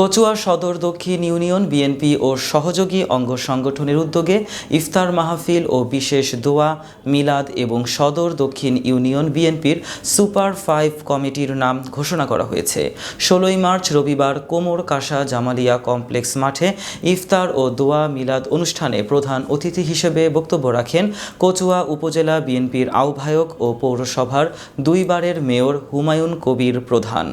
কচুয়া সদর দক্ষিণ union, BNP ও সহযোগী অঙ্গ সংগঠনের উদ্যোগে ইফতার মাহফিল ও বিশেষ দোয়া, মিলাদ এবং সদর দক্ষিণ ইউনিয়ন, বিএনপির সুপার ফাইভ কমিটির নাম ঘোষণা করা হয়েছে। ষোলোই মার্চ রবিবার কোমর কাশা জামালিয়া কমপ্লেক্স মাঠে ইফতার ও দোয়া, মিলাদ অনুষ্ঠানে প্রধান অতিথি হিসেবে বক্তব্য রাখেন কচুয়া উপজেলা বিএনপির আহ্বায়ক ও পৌরসভার দুইবারের মেয়র হুমায়ুন কবির প্রধান।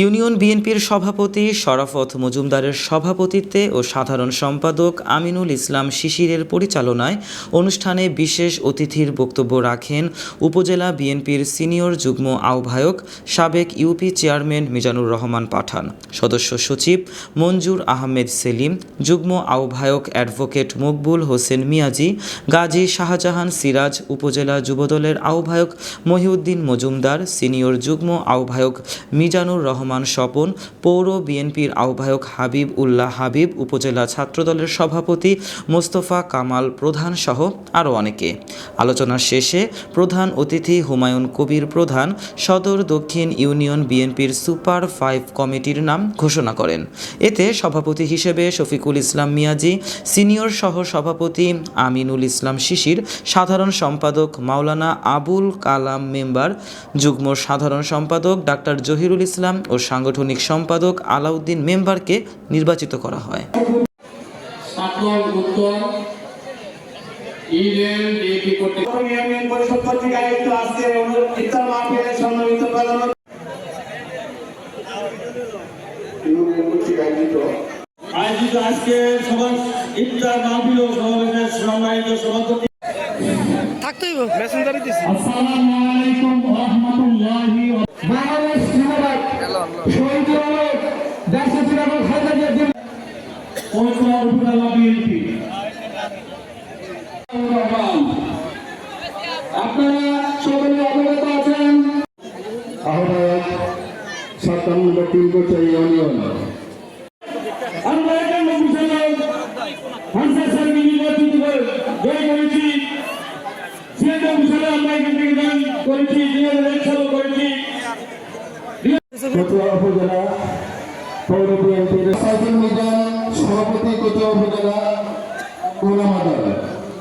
ইউনিয়ন বিএনপির সভাপতি শরাফত মজুমদারের সভাপতিত্বে ও সাধারণ সম্পাদক আমিনুল ইসলাম শিশিরের পরিচালনায় অনুষ্ঠানে বিশেষ অতিথির বক্তব্য রাখেন উপজেলা বিএনপির সিনিয়র যুগ্ম আহ্বায়ক সাবেক ইউপি চেয়ারম্যান মিজানুর রহমান পাঠান। সদস্য সচিব মঞ্জুর আহমেদ সেলিম, যুগ্ম আহ্বায়ক অ্যাডভোকেট মকবুল হোসেন মিয়াজি, গাজী শাহজাহান সিরাজ, উপজেলা যুবদলের আহ্বায়ক মহিউদ্দিন মজুমদার, সিনিয়র যুগ্ম আহ্বায়ক মিজানুর রহমান স্বপন, পৌর বিএনপির আহ্বায়ক হাবিব উল্লাহ হাবিব, উপজেলা ছাত্রদলের সভাপতি মোস্তফা কামাল প্রধান সহ আরও অনেকে। আলোচনার শেষে প্রধান অতিথি হুমায়ুন কবির প্রধান সদর দক্ষিণ ইউনিয়ন বিএনপির সুপার ফাইভ কমিটির নাম ঘোষণা করেন। এতে সভাপতি হিসেবে শফিকুল ইসলাম মিয়াজি, সিনিয়র সহ সভাপতি আমিনুল ইসলাম শিশির, সাধারণ সম্পাদক মাওলানা আবুল কালাম মেম্বার, যুগ্ম সাধারণ সম্পাদক ডাক্তার জহিরুল ইসলাম ও সাংগঠনিক সম্পাদক আলাউদ্দিন মেম্বারকে নির্বাচিত করা হয়। আয়োজিত আজকে সভা ইফতার মাহফিল ও সমাবেশের সম্মানিত সভাপতি। আসসালামু আলাইকুম ওয়া রাহমাতুল্লাহি ওয়া বাংলাদেশ জিন্দাবাদ। পৌরসভা উপজেলা বিএনপি আপনারা সকলে অবগত আছেন আহ্বায়ক সাতান্ন তিন বছর ইউনিয়ন আমরা একান্ন বুঝালো হানসা স্যারকে নির্বাচিত জয় করেছি সিয়াদা বুঝালো আমরা এখান থেকে দান সাইফুল মিজান সভাপতি কচুয়া উপজেলা গোলামাদার